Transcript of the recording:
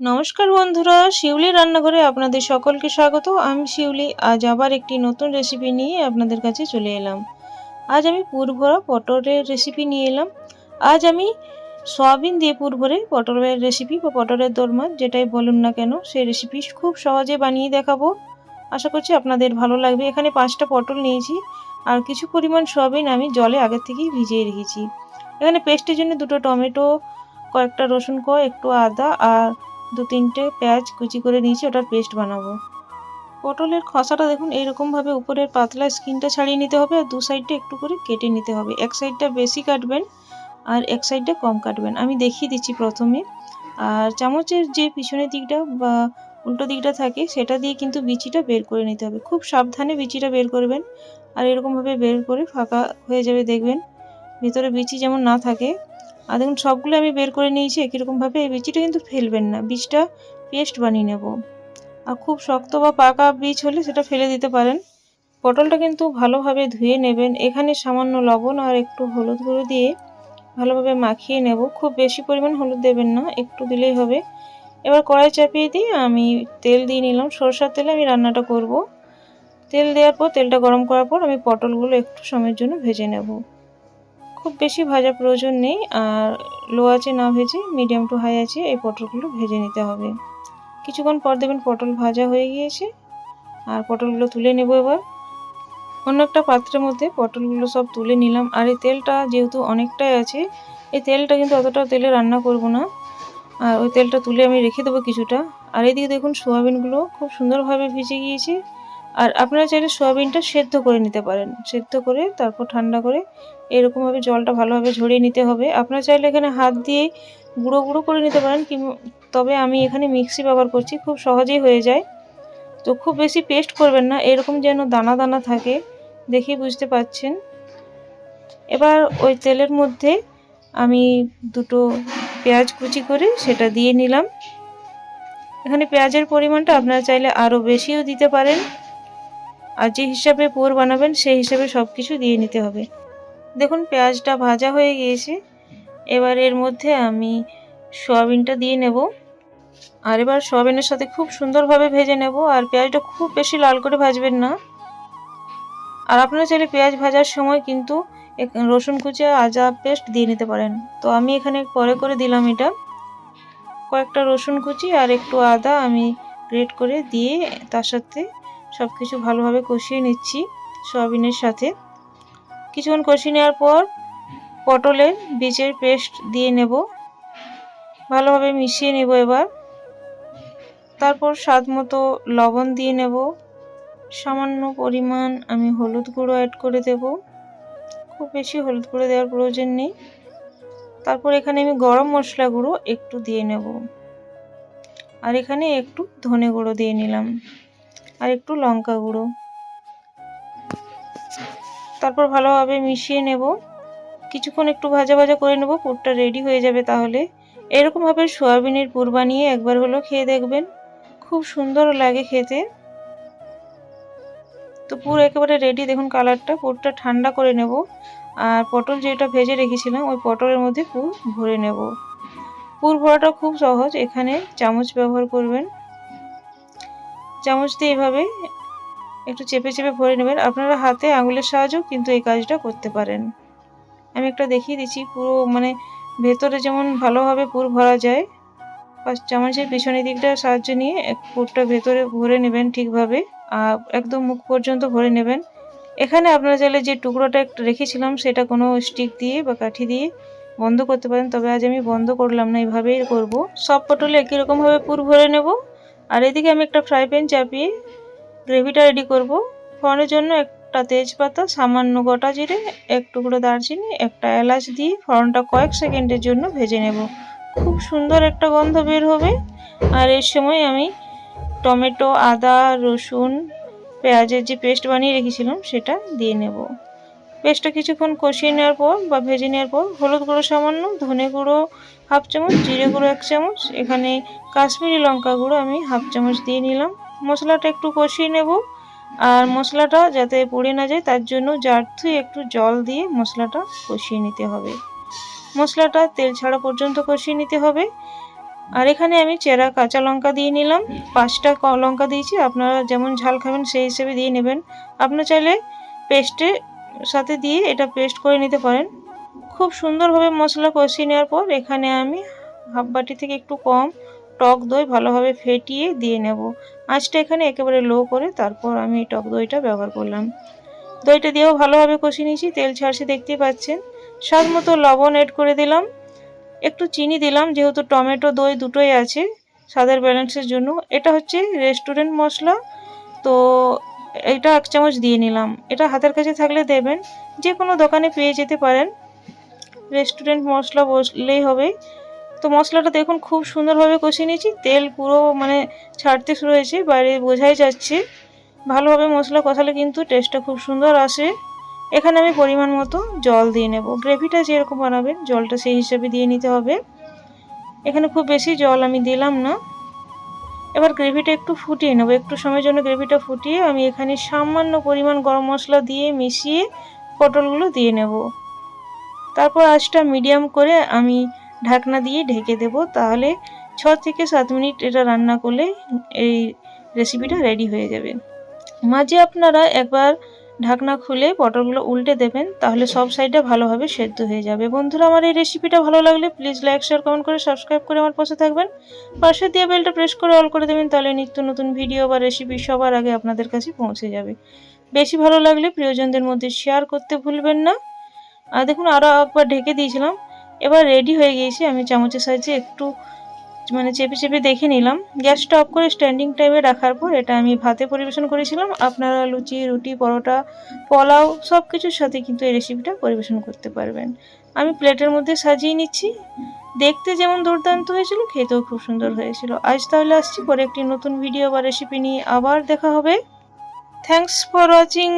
নমস্কার বন্ধুরা, শিউলি রান্নাঘরে আপনাদের সকলকে স্বাগত। আমি শিউলি, আজ আবার একটি নতুন রেসিপি নিয়ে আপনাদের কাছে চলে এলাম। আজ আমি পুরভরা পটলের রেসিপি নিয়ে এলাম। আজ আমি সয়াবিন দিয়ে পুরভরে পটলের রেসিপি বা পটলের দরমা, যেটাই বলুন না কেন, সেই রেসিপি খুব সহজে বানিয়ে দেখাবো। আশা করছি আপনাদের ভালো লাগবে। এখানে পাঁচটা পটল নিয়েছি, আর কিছু পরিমাণ সয়াবিন আমি জলে আগের থেকেই ভিজিয়ে রেখেছি। এখানে পেস্টের জন্য দুটো টমেটো, কয়েকটা রসুন ক একটু আদা, আর দু তিনটে পেঁয়াজ কুচি করে নিয়েছি, ওটার পেস্ট বানাবো। পটলের খসাটা দেখুন, এইরকমভাবে উপরের পাতলা স্কিনটা ছাড়িয়ে নিতে হবে আর দু সাইডটা একটু করে কেটে নিতে হবে। এক সাইডটা বেশি কাটবেন আর এক সাইডটা কম কাটবেন। আমি দেখিয়ে দিচ্ছি প্রথমে। আর চামচের যে পিছনের দিকটা বা উল্টো দিকটা থাকে, সেটা দিয়ে কিন্তু বিচিটা বের করে নিতে হবে। খুব সাবধানে বিচিটা বের করবেন আর এরকমভাবে বের করে ফাঁকা হয়ে যাবে দেখবেন। ভিতরে বিচি যেমন না থাকে আর দেখুন, সবগুলো আমি বের করে নিয়েছি, একই রকমভাবে এই বীজটা কিন্তু ফেলবেন না। বীজটা পেস্ট বানিয়ে নেব। আর খুব শক্ত বা পাকা বীজ হলে সেটা ফেলে দিতে পারেন। পটলটা কিন্তু ভালোভাবে ধুয়ে নেবেন। এখানে সামান্য লবণ আর একটু হলুদ গুঁড়ো দিয়ে ভালোভাবে মাখিয়ে নেব। খুব বেশি পরিমাণ হলুদ দেবেন না, একটু দিলেই হবে। এবার কড়াই চাপিয়ে দিয়ে আমি তেল দিয়ে নিলাম। সরষার তেলে আমি রান্নাটা করব। তেল দেওয়ার পর, তেলটা গরম করার পর আমি পটলগুলো একটু সময়ের জন্য ভেজে নেব। খুব বেশি ভাজা প্রয়োজন নেই। আর লো আছে না ভেজে মিডিয়াম টু হাই আছে এই পটলগুলো ভেজে নিতে হবে। কিছুক্ষণ পর দেখবেন পটল ভাজা হয়ে গিয়েছে। আর পটলগুলো তুলে নেব এবার। অন্য একটা পাত্রের মধ্যে পটলগুলো সব তুলে নিলাম। আর এই তেলটা যেহেতু অনেকটাই আছে, এই তেলটা কিন্তু অতটা তেলে রান্না করব না। আর ওই তেলটা তুলে আমি রেখে দেবো কিছুটা। আর এদিকে দেখুন সোয়াবিনগুলো খুব সুন্দরভাবে ভিজে গিয়েছে। আর আপনারা চাইলে সোয়াবিনটা সেদ্ধ করে নিতে পারেন। সেদ্ধ করে তারপর ঠান্ডা করে এরকমভাবে জলটা ভালোভাবে ঝরিয়ে নিতে হবে। আপনারা চাইলে এখানে হাত দিয়ে গুঁড়ো গুঁড়ো করে নিতে পারেন কি তবে আমি এখানে মিক্সি ব্যবহার করছি, খুব সহজেই হয়ে যায়। তো খুব বেশি পেস্ট করবেন না, এরকম যেন দানা দানা থাকে, দেখেই বুঝতে পাচ্ছেন। এবার ওই তেলের মধ্যে আমি দুটো পেঁয়াজ কুচি করে সেটা দিয়ে নিলাম। এখানে পেঁয়াজের পরিমাণটা আপনারা চাইলে আরও বেশিও দিতে পারেন। আর যে হিসাবে পোর বানাবেন সেই হিসাবে সব কিছু দিয়ে নিতে হবে। দেখুন, পেঁয়াজটা ভাজা হয়ে গিয়েছে। এবার এর মধ্যে আমি সয়াবিনটা দিয়ে নেব। আর এবার সয়াবিনের সাথে খুব সুন্দরভাবে ভেজে নেব। আর পেঁয়াজটা খুব বেশি লাল করে ভাজবেন না। আর আপনারা চাইলে পেঁয়াজ ভাজার সময় কিন্তু রসুন কুচি আজা পেস্ট দিয়ে নিতে পারেন। তো আমি এখানে পরে করে দিলাম এটা। কয়েকটা রসুন কুচি আর একটু আদা আমি গ্রেট করে দিয়ে তার সাথে সব কিছু ভালোভাবে কষিয়ে নিচ্ছি সয়াবিনের সাথে। কিছুক্ষণ কষিয়ে নেওয়ার পর পটলের বীজের পেস্ট দিয়ে নেব। ভালোভাবে মিশিয়ে নেব এবার। তারপর স্বাদ মতো লবণ দিয়ে নেব। সামান্য পরিমাণ আমি হলুদ গুঁড়ো অ্যাড করে দেব। খুব বেশি হলুদ গুঁড়ো দেওয়ার প্রয়োজন নেই। তারপর এখানে আমি গরম মশলা গুঁড়ো একটু দিয়ে নেব। আর এখানে একটু ধনে গুঁড়ো দিয়ে নিলাম। আর একটু লঙ্কা গুঁড়ো। তারপর ভালোভাবে মিশিয়ে নেব। কিছুক্ষণ একটু ভাজা ভাজা করে নেব, পুরটা রেডি হয়ে যাবে তাহলে। এরকমভাবে সোয়াবিনের পুর বানিয়ে একবার হলো খেয়ে দেখবেন। খুব সুন্দর লাগে খেতে। তো পুর একেবারে রেডি দেখুন কালারটা পুরটা ঠান্ডা করে নেব। আর পটল যেটা ভেজে রেখেছিলাম, ওই পটলের মধ্যে পুর ভরে নেব। পুর ভরাটা খুব সহজ। এখানে চামচ ব্যবহার করবেন। চামচ দিয়ে এভাবে একটু চেপে চেপে ভরে নেবেন। আপনারা হাতে আঙুলের সাহায্যেও কিন্তু এই কাজটা করতে পারেন। আমি একটা দেখিয়ে দিচ্ছি, পুরো মানে ভেতরে যেমন ভালোভাবে পুর ভরা যায় চামচের পিছনের দিকটা সাহায্য নিয়ে পুরটা ভেতরে ভরে নেবেন ঠিকভাবে। আর একদম মুখ পর্যন্ত ভরে নেবেন। এখানে আপনারা চাইলে যে টুকরোটা একটা রেখেছিলাম, সেটা কোনো স্টিক দিয়ে বা কাঠি দিয়ে বন্ধ করতে পারেন। তবে আজ আমি বন্ধ করলাম না এইভাবেই করব। সব পটলে একই রকমভাবে পুর ভরে নেব। এদিকে আমি একটা ফ্রাই প্যান চাপিয়ে গ্রেভিটা রেডি করব। ফোড়নের জন্য একটা তেজপাতা, সামান্য গোটা জিরে, এক টুকরো দারচিনি, একটা এলাচ দিয়ে ফোড়নটা কয়েক সেকেন্ডের জন্য ভেজে নেব। খুব সুন্দর একটা গন্ধ বের হবে। আর এর সময় আমি টমেটো, আদা, রসুন, পেঁয়াজের যে পেস্ট বানিয়ে রেখেছিলাম সেটা দিয়ে নেব। পেস্টটা কিছুক্ষণ কষিয়ে নেওয়ার পর বা ভেজে নেওয়ার পর হলুদ গুঁড়ো সামান্য, ধনে গুঁড়ো হাফ চামচ, জিরে গুঁড়ো এক চামচ, এখানে কাশ্মীরি লঙ্কা গুঁড়ো আমি হাফ চামচ দিয়ে নিলাম। মশলাটা একটু কষিয়ে নেব আর মশলাটা যাতে পুড়ে না যায় তার জন্য জার থুয়ে একটু জল দিয়ে মশলাটা কষিয়ে নিতে হবে। মশলাটা তেল ছাড়া পর্যন্ত কষিয়ে নিতে হবে। আর এখানে আমি চেরা কাঁচা লঙ্কা দিয়ে নিলাম। পাঁচটা লঙ্কা দিয়েছি। আপনারা যেমন ঝাল খাবেন সেই হিসেবে দিয়ে নেবেন। আপনারা চাইলে পেস্টে সাথে দিয়ে এটা পেস্ট করে নিতে পারেন। খুব সুন্দরভাবে মশলা কষিয়ে নেওয়ার পর এখানে আমি হাফ বাটি থেকে একটু কম টক দই ভালোভাবে ফেটিয়ে দিয়ে নেব। আঁচটা এখানে একেবারে লো করে তারপর আমি টক দইটা ব্যবহার করলাম। দইটা দিয়েও ভালোভাবে কষিয়ে নিয়েছি, তেল ছাড়ছে দেখতে পাচ্ছেন। স্বাদ মতো লবণ এড করে দিলাম। একটু চিনি দিলাম, যেহেতু টমেটো দই দুটোই আছে, স্বাদের ব্যালেন্সের জন্য। এটা হচ্ছে রেস্টুরেন্ট মশলা, তো এটা এক চামচ দিয়ে নিলাম। এটা হাতের কাছে থাকলে দেবেন যে কোনো দোকানে পেয়ে যেতে পারেন। রেস্টুরেন্ট মশলা বসলেই হবে। তো মশলাটা দেখুন, খুব সুন্দরভাবে কষিয়ে নিয়েছি। তেল পুরো মানে ছাড়তে শুরু হয়েছে, বাইরে বোঝাই যাচ্ছে। ভালোভাবে মশলা কষালে কিন্তু টেস্টটা খুব সুন্দর আসে। এখানে আমি পরিমাণ মতো জল দিয়ে নেব। গ্রেভিটা যেরকম বানাবেন, জলটা সেই হিসাবে দিয়ে নিতে হবে। এখানে খুব বেশি জল আমি দিলাম না। এবার গ্রেভিটা একটু ফুটিয়ে নেব। একটু সময়ের জন্য গ্রেভিটা ফুটিয়ে আমি এখানে সামান্য পরিমাণ গরম মশলা দিয়ে মিশিয়ে পটলগুলো দিয়ে নেব। তারপর আজটা মিডিয়াম করে আমি ঢাকনা দিয়ে ঢেকে দেব। তাহলে ছ থেকে সাত মিনিট এটা রান্না করলে এই রেসিপিটা রেডি হয়ে যাবে। মাঝে আপনারা একবার ঢাকনা খুলে পটলগুলো উল্টে দেবেন, তাহলে সব সাইডে ভালোভাবে সেদ্ধ হয়ে যাবে। বন্ধুরা, আমার এই রেসিপিটা ভালো লাগলে প্লিজ লাইক শেয়ার কমেন্ট করে সাবস্ক্রাইব করে আমার পাশে থাকবেন। পাশে দিয়ে বেলটা প্রেস করে অল করে দেবেন, তাহলে নিত্য নতুন ভিডিও বা রেসিপি সবার আগে আপনাদের কাছে পৌঁছে যাবে। বেশি ভালো লাগলে প্রিয়জনদের মধ্যে শেয়ার করতে ভুলবেন না। আর দেখুন আরও একবার ঢেকে দিয়েছিলাম। এবার রেডি হয়ে গিয়েছে, আমি চামচের সাহায্যে একটু মানে চেপে চেপে দেখে নিলাম। গ্যাসটা অফ করে স্ট্যান্ডিং টাইমে রাখার পর এটা আমি ভাতে পরিবেশন করেছিলাম। আপনারা লুচি, রুটি, পরোটা, পোলাও সব কিছুর সাথে কিন্তু এই রেসিপিটা পরিবেশন করতে পারবেন। আমি প্লেটের মধ্যে সাজিয়ে নিচ্ছি। দেখতে যেমন দুর্দান্ত হয়েছিল, খেতেও খুব সুন্দর হয়েছিল। আজ তাহলে আসছি পরে একটি নতুন ভিডিও বা রেসিপি নিয়ে আবার দেখা হবে। Thanks for watching